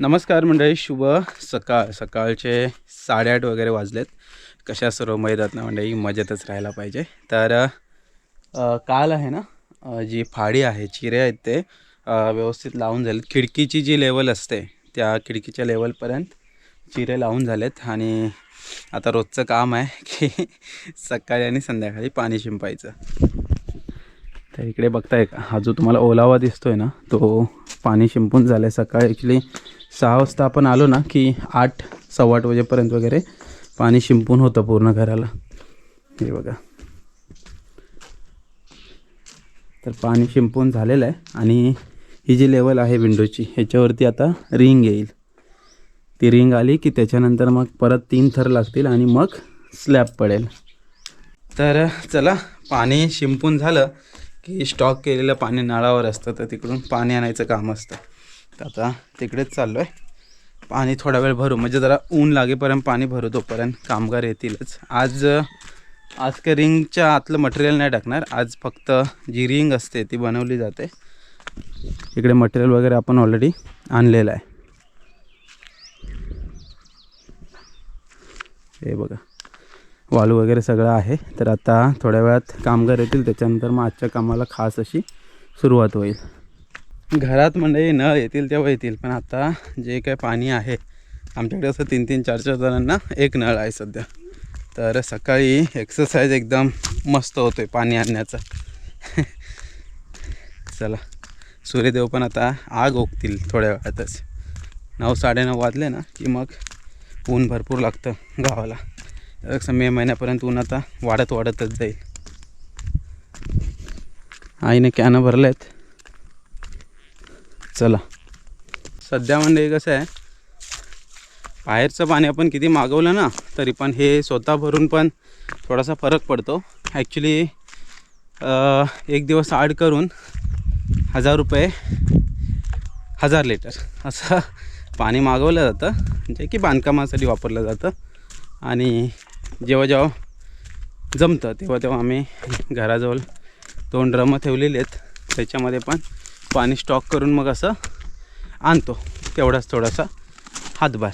नमस्कार मंडळी शुभ सकाळ. सकाळचे साडेआठ वगैरे वाजलेत. कशा सर्व मैदात ना मंडळी? मजेतच राहायला पाहिजे. तर काल आहे ना जी फाडी आहे चिरे आहेत ते व्यवस्थित लावून झालेत. खिडकीची जी लेवल असते त्या खिडकीच्या लेवलपर्यंत चिरे लावून झालेत. आणि आता रोजचं काम आहे की सकाळी आणि संध्याकाळी पाणी शिंपायचं. तर इकडे बघताय का? हा जो तुम्हाला ओलावा दिसतोय ना तो पाणी शिंपून झालं आहे सकाळी ॲक्च्युली सहा वाजता आपण आलो ना की आठ सव्वा आठ वाजेपर्यंत वगैरे पाणी शिंपून होतं पूर्ण घराला. हे बघा. तर पाणी शिंपून झालेलं आहे आणि ही जी लेवल आहे विंडोची ह्याच्यावरती आता रिंग येईल. ती रिंग आली की त्याच्यानंतर मग परत तीन थर लागतील आणि मग स्लॅब पडेल. तर चला पाणी शिंपून झालं की स्टॉक केलेलं पाणी नळावर असतं तर तिकडून पाणी आणायचं काम असतं. तर आता तिकडेच चाललो आहे पाणी थोडा वेळ भरू म्हणजे जरा ऊन लागेपर्यंत पाणी भरू तोपर्यंत कामगार येतीलच. आज आज काही रिंगच्या आतलं मटेरियल नाही टाकणार आज फक्त जी रिंग असते ती बनवली जाते. इकडे मटेरियल वगैरे आपण ऑलरेडी आणलेलं आहे. हे बघा वालू वगैरे सगळं आहे. तर आता थोड्या वेळात कामगार येतील त्याच्यानंतर मग आजच्या कामाला खास अशी सुरुवात होईल. घरात म्हणजे नळ येतील तेव्हा येतील पण आता जे काय पाणी आहे आमच्याकडे असं तीन तीन चार चार जणांना एक नळ आहे सध्या. तर सकाळी एक्सरसाइज एकदम मस्त होतो आहे पाणी आणण्याचा. चला सूर्यदेव पण आता आग ओकतील थोड्या वेळातच. नऊ साडेनऊ वाजले ना की मग ऊन भरपूर लागतं गावाला. असं मे महिन्यापर्यंत ऊन आता वाढत वाढतच जाईल. आईने कॅनं भरले आहेत चला. सध्या म्हणजे कसं आहे बाहेरचं पाणी आपण किती मागवलं ना तरी पण हे स्वतः भरून पण थोडासा फरक पडतो. ॲक्च्युली एक दिवस आड करून हजार रुपये हजार लिटर असं पाणी मागवलं जातं जे की बांधकामासाठी वापरलं जातं. आणि जेव्हा जेव्हा जमतं तेव्हा तेव्हा आम्ही घराजवळ दोन ड्रमं ठेवलेले आहेत. त्याच्यामध्ये पण पाणी स्टॉक करून मग असं आणतो. तेवढाच थोडासा हातभार.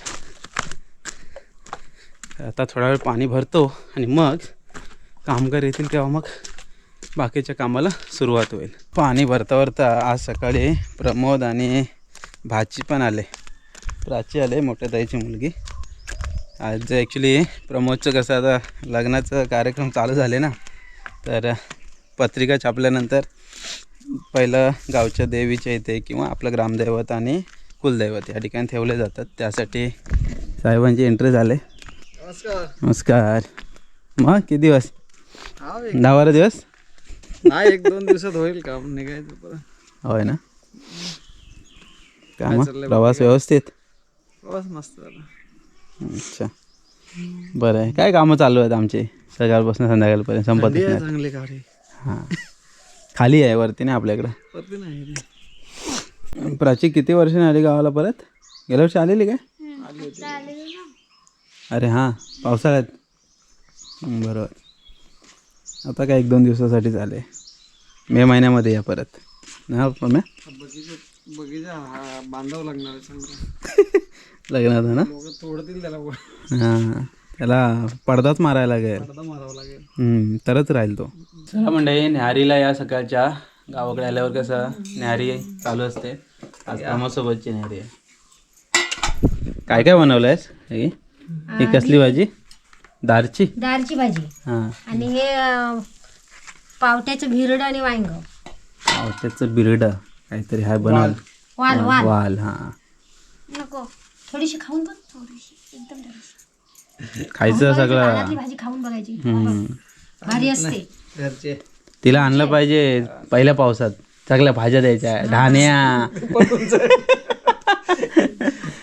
आता थोडा वेळ पाणी भरतो आणि मग कामगार येतील तेव्हा मग बाकीच्या कामाला सुरुवात होईल. पाणी भरता भरता आज सकाळी प्रमोद आणि भाची पण आले. प्राची आले मोठ्या ताईची मुलगी. आज ॲक्च्युली प्रमोदचं कसं आता लग्नाचं कार्यक्रम चालू झाले ना तर पत्रिका छापल्यानंतर पहिलं गावच्या देवीच्या इथे किंवा आपलं ग्रामदैवत आणि कुलदैवत या ठिकाणी ठेवले जातात. त्यासाठी साहेबांची एंट्री झाले. नमस्कार. नमस्कार. मग किती दिवस? दहा बारा दिवस? नाही एक दोन दिवसात होईल काम निघायचं होय ना? काय मग प्रवास व्यवस्थित? बस मस्त झालं. अच्छा. बरं आहे. काय कामं चालू आहेत आमचे? सकाळपासून संध्याकाळपर्यंत संपत चांगली गाडी. हां. खाली आहे वरती नाही आपल्याकडं. नाही. प्राची किती वर्षाने आली गावाला परत? गेल्या वर्षी आलेली काय? अरे हां पावसाळ्यात. हं, बरोबर. आता काय एक दोन दिवसासाठीच आले मे महिन्यामध्ये या परत. ना पण बगीचा बगीचा हा बांधावं लागणार आहे चांगलं लग्नात ना? लोक तोडतील त्याला. हां. त्याला पडदाच मारायला लागेल. पडदा मारावा लागेल. हम्म, तरच राहील तो. चला म्हणजे न्याहारीला या सकाळच्या गावाकडे आल्यावर कसं न्याहारी चालू असते. आज कामासोबतची न्याहारी आहे. काय काय बनवलंयस? ही ही कसली भाजी? दारची दारची भाजी. हां. आणि हे अं, पावट्याचं भिरड आणि वांग. त्याचं बिरड काहीतरी हाय बनवलं वाल. वाल. वाल हां. नको. थोडीशी खाऊन बघ. थोडीशी. एकदम थोडीशी. खायचं सगळं. भाजी खाऊन बघायची. हम्म. भारी असते. घरचे. तिला आणलं पाहिजे पहिल्या पावसात. सगळ्या भाज्या द्यायच्या. धान्या.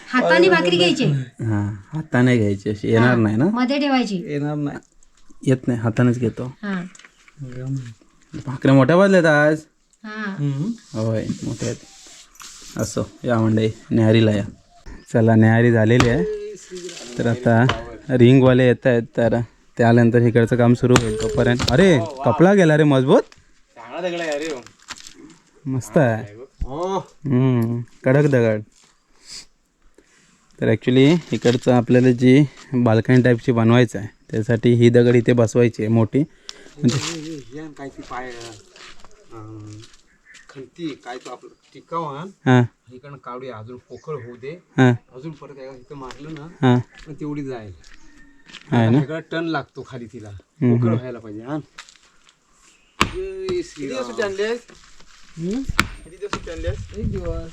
हाताने भाकरी घ्यायची. हां हाताने घ्यायची अशी. येणार नाही ना? मध्ये ठेवायची. येणार नाही. येत नाही. हातानेच घेतो. हा. भाकऱ्या मोठ्या वाजल्यात आज. हा. होय मोठे आहेत. असो या मंडई न्याहारीला या. चला न्याहारी झालेली आहे. तर आता रिंगवाले येत आहेत तर ते आल्यानंतर इकडचं काम सुरू होईल तोपर्यंत. अरे कपडा गेला रे मजबूत? मस्त आहे. कडक दगड. तर ॲक्च्युली इकडचं आपल्याला जी बाल्कनी टाईपची बनवायचं आहे त्यासाठी ही दगड इथे बसवायची आहे मोठी. काय ती पाय अं, खंती काय तो आपलं टिकाव हा? इकडनं काढूया अजून पोकळ होऊ दे. हां. अजून परत इथं मारलं ना हां. पण तेवढी जाईल. आहे ना? सगळा टन लागतो खाली तिला. पोकळ व्हायला पाहिजे. हा? एक दिवस.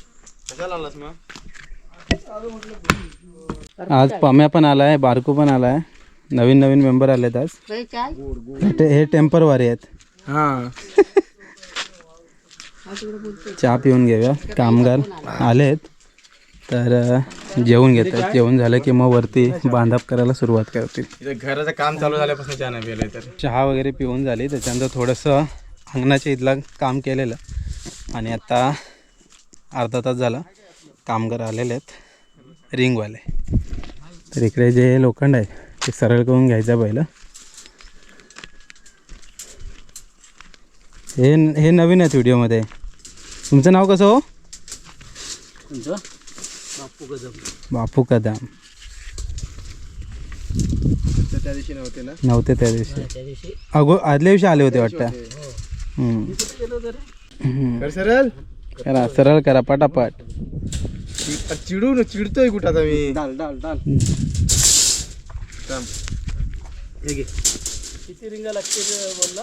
आज पम्या पण आला आहे बारकू पण आला आहे नवीन नवीन मेंबर आलेत आज. ते- हे टेम्परवारी आहेत. हा. चहा पिऊन घेऊया. कामगार आलेत. तर जेवून घेतात. जेवण झालं की मग वरती बांधप करायला सुरुवात करतील. घराचं काम चालू झाल्यापासून चहा नाही पिले तर चहा वगैरे पिऊन झाली. त्याच्यानंतर थोडंसं अंगणाच्या इथला काम केलेलं. आणि आता अर्धा तास झाला कामगार आलेले आहेत. रिंगवाले. तर इकडे जे लोखंड आहे ते सरळ करून घ्यायचं पहिलं. हे हे नवीन आहेत व्हिडिओमध्ये. तुमचं नाव कसं हो? बापू कदम. त्या दिवशी नव्हते ना? नव्हते त्या दिवशी. अगो आदल्या दिवशी आले होते वाटतं. हम्म. हम्म. सरळ. करा सरळ करा पटापट. चिडू चिडतोय कुठं आता मी? डाल डाल डाल. किती रिंगा लागते बोलला?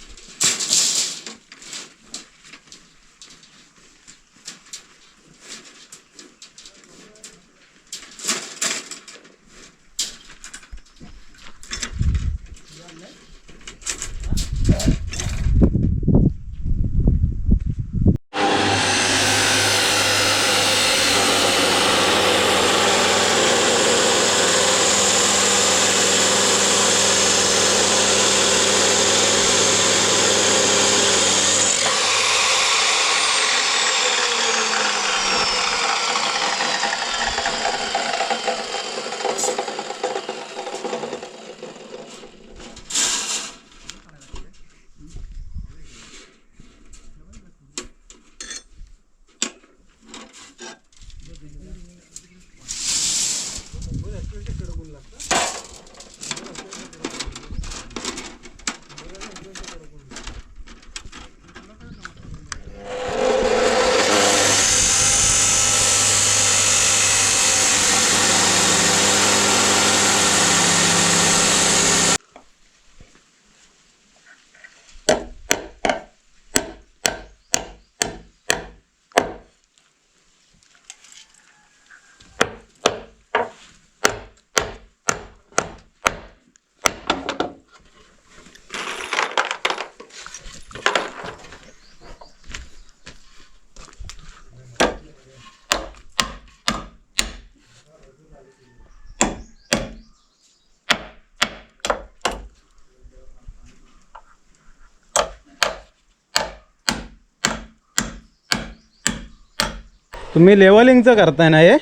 तुम्ही लेवलिंगचं करताय ना हे?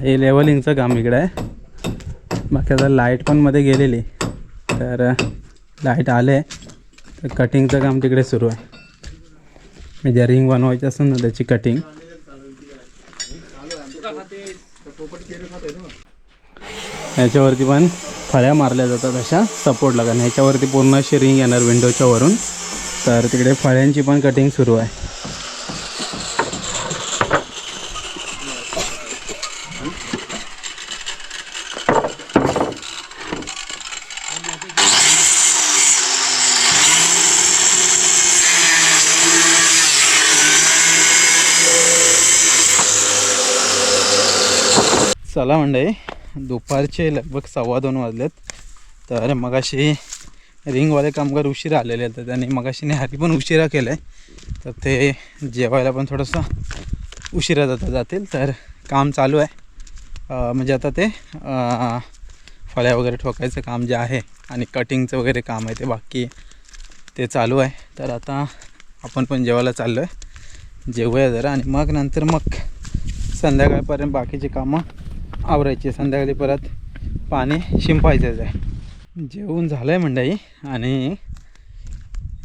हे लेवलिंगचं काम इकडं आहे. बाकी आता लाइट पण मध्ये गेलेली. तर लाइट आले तर कटिंगचं काम तिकडे सुरू आहे. म्हणजे रिंग बनवायची असेल ना त्याची कटिंग ह्याच्यावरती पण फळ्या मारल्या जातात अशा सपोर्ट लागणार ह्याच्यावरती पूर्ण अशी रिंग येणार विंडोच्या वरून. तर तिकडे फळ्यांची पण कटिंग सुरू आहे. चला मंडळी दुपारचे लगभग सव्वा दोन वाजलेत. तर मगाशी रिंगवाले कामगार उशिरा आलेले आहेत तर त्यांनी मगाशी नेहारी पण उशिरा केलं आहे तर ते जेवायला पण थोडंसं उशिरा जाता जातील. तर काम चालू आहे. म्हणजे आता ते फळ्या वगैरे ठोकायचं काम जे आहे आणि कटिंगचं वगैरे काम आहे ते बाकी ते चालू आहे. तर आता आपण पण जेवायला चाललो आहे जेवूया जरा आणि मग नंतर मग संध्याकाळपर्यंत बाकीची कामं आवरायची संध्याकाळी परत पाणी शिंपायचंच आहे. जेवण झालं आहे मंडई आणि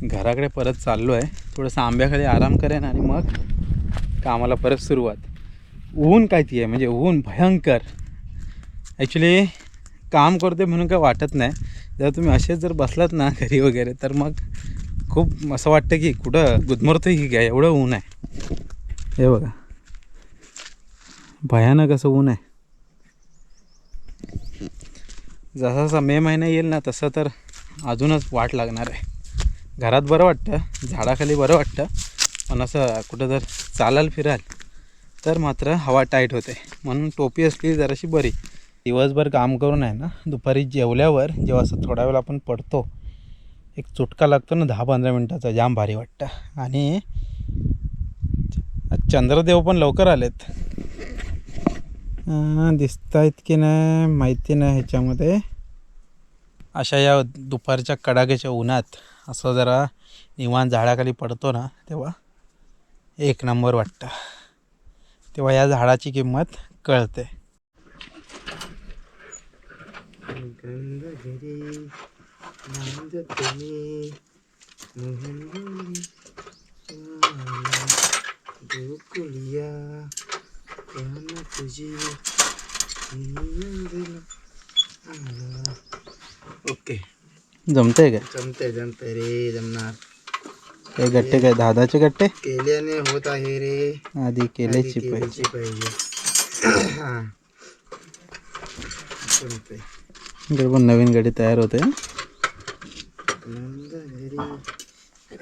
घराकडे परत चाललो आहे. थोडंसं आंब्याखाली आराम करेन आणि मग कामाला परत सुरुवात. ऊन काय ती आहे? म्हणजे ऊन भयंकर. ॲक्च्युली काम करते म्हणून काय वाटत नाही. जर तुम्ही असेच जर बसलात ना घरी वगैरे तर मग खूप असं वाटतं की कुठं गुदमरतं की काय? एवढं ऊन आहे. हे बघा. भयानक असं ऊन आहे. जसा जसा मे महिना येईल ना तसं तर अजूनच वाट लागणार आहे. घरात बरं वाटतं झाडाखाली बरं वाटतं पण असं कुठं जर चालाल फिराल तर मात्र हवा टाईट होते. म्हणून टोपी असली जराशी बरी. दिवसभर काम करून आहे ना दुपारी जेवल्यावर जेव्हा असं थोडा वेळ आपण पडतो एक चुटका लागतो ना दहा पंधरा मिनटाचा जाम भारी वाटतं. आणि चंद्रदेव पण लवकर आलेत. दिसत आहेत की नाही माहिती नाही ह्याच्यामध्ये. अशा या दुपारच्या कडाक्याच्या उन्हात असं जरा निवान झाडाखाली पडतो ना तेव्हा एक नंबर वाटतं. तेव्हा या झाडाची किंमत कळते. गोकुलिया प्राण तुझी नंदला आला. ओके. जमतंय काय? जमते जमते रे जमणार. हे गट्टे काय दादाचे गट्टे? केल्याने होत आहे रे. आधी आधी पाहिजे. पाहिजे. हा. पण नवीन गाडी तयार होते.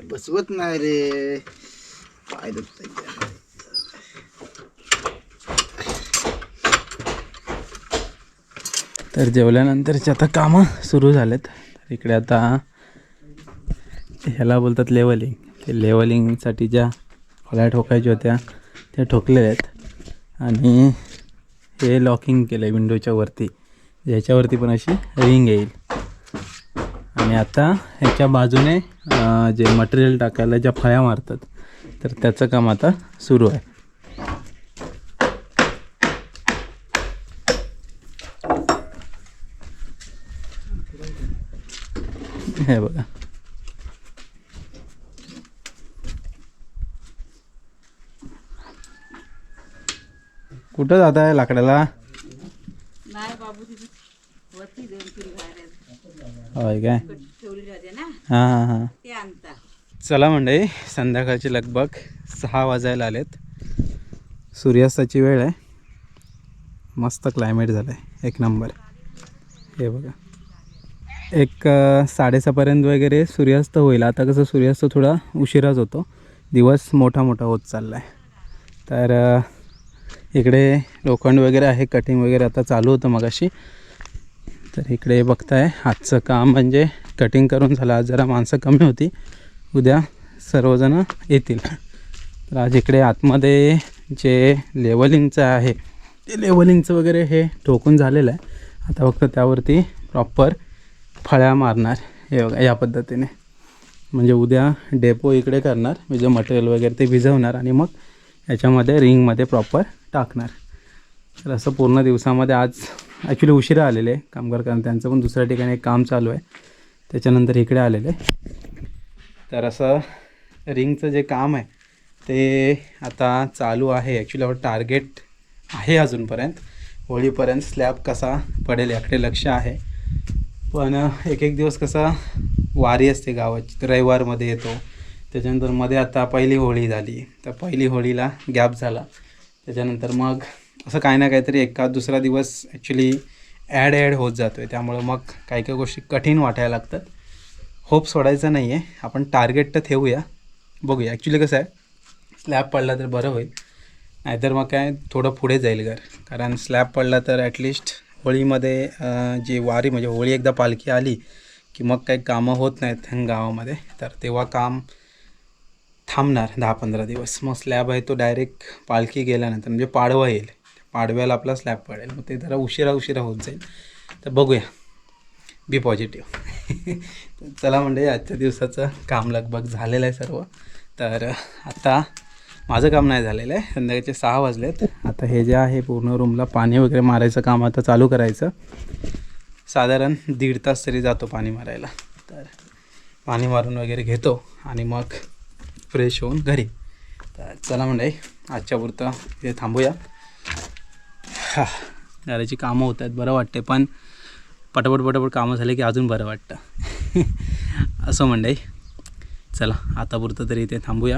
बसवत नाही रे. पाय दुखतंय. तर जेवल्यानंतरची आता कामं सुरू झालेत. तर इकडे आता ह्याला बोलतात लेवलिंग. ते लेवलिंगसाठी ज्या फळ्या ठोकायच्या होत्या त्या ठोकलेल्या आहेत. आणि हे लॉकिंग केलं आहे विंडोच्या वरती. याच्यावरती पण अशी रिंग येईल. आणि आता ह्याच्या बाजूने जे मटेरियल टाकायला ज्या फळ्या मारतात तर त्याचं काम आता सुरू आहे. हे बघा. कुठं जात आहे लाकडाला होय काय? हां हां हां. चला मंडळी संध्याकाळची लगभग सहा वाजायला आलेत. सूर्यास्ताची वेळ आहे. मस्त क्लायमेट झालं आहे एक नंबर हे बघा. एक साडेसहापर्यंत वगैरे सूर्यास्त होईल. आता कसं सूर्यास्त थोडा उशिराच होतो. दिवस मोठा मोठा होत चालला आहे तर इकडे लोखंड वगैरे आहे कटिंग वगैरे आता चालू होतं मगाशी. तर इकडे बघताय आजचं काम म्हणजे कटिंग करून झालं. आज जरा माणसं कमी होती. उद्या सर्वजण येतील. तर आज इकडे आतमध्ये जे लेवलिंगचं आहे ते लेवलिंगचं वगैरे हे ठोकून झालेलं आहे. आता फक्त त्यावरती प्रॉपर फळ्या मारणार हे बघा या पद्धतीने. म्हणजे उद्या डेपो इकडे करणार म्हणजे मटेरियल वगैरे ते भिजवणार आणि मग याच्यामध्ये रिंगमध्ये प्रॉपर टाकणार. तर असं पूर्ण दिवसामध्ये आज ॲक्च्युली उशिरा आलेले कामगार कारण त्यांचं पण दुसऱ्या ठिकाणी एक काम चालू आहे. त्याच्यानंतर इकडे आलेले तर असं रिंगचं जे काम आहे ते आता चालू आहे. ॲक्च्युली आपलं टार्गेट आहे अजूनपर्यंत. होळीपर्यंत स्लॅब कसा पडेल याकडे लक्ष आहे. पण एक एक दिवस कसा वारी असते गावाची. तर रविवारमध्ये येतो. त्याच्यानंतरमध्ये आता पहिली होळी झाली. तर पहिली होळीला गॅप झाला. त्याच्यानंतर मग असं काही ना काहीतरी एका दुसरा दिवस ॲक्च्युली ॲड ॲड होत जातो आहे त्यामुळं मग काही काही गोष्टी कठीण वाटायला लागतात. होप सोडायचं नाही आहे आपण टार्गेट तर ठेवूया. बघूया. ॲक्च्युली कसं आहे? स्लॅब पडला तर बरं होईल. नाहीतर मग काय? थोडं पुढे जाईल घर. कारण स्लॅब पडला तर ॲटलिस्ट होळीमध्ये जी वारी म्हणजे होळी एकदा पालखी आली की मग काही कामं होत नाहीत गावामध्ये. तर तेव्हा काम थांबणार दहा पंधरा दिवस. मग स्लॅब आहे तो डायरेक्ट पालखी गेल्यानंतर म्हणजे पाडवा येईल. पाडव्याला आपला स्लॅब पडेल. मग ते जरा उशिरा उशिरा होत जाईल. तर बघूया. बी पॉझिटिव्ह चला म्हणजे आजच्या दिवसाचं काम लगभग झालेलं आहे सर्व. तर आता माझं काम नाही झालेलं आहे. संध्याकाळचे सहा वाजलेत. आता हे जे आहे पूर्ण रूमला पाणी वगैरे मारायचं काम आता चालू करायचं. साधारण दीड तास तरी जातो पाणी मारायला. तर पाणी मारून वगैरे घेतो आणि मग फ्रेश होऊन घरी. तर चला म्हणजे आजच्या पुरतं थांबूया. हा घराची कामं होत आहेत बरं वाटते पण पटापट पटापट कामं झाले की अजून बरं वाटतं. असं म्हणजे चला आतापुरतं तरी इथे थांबूया.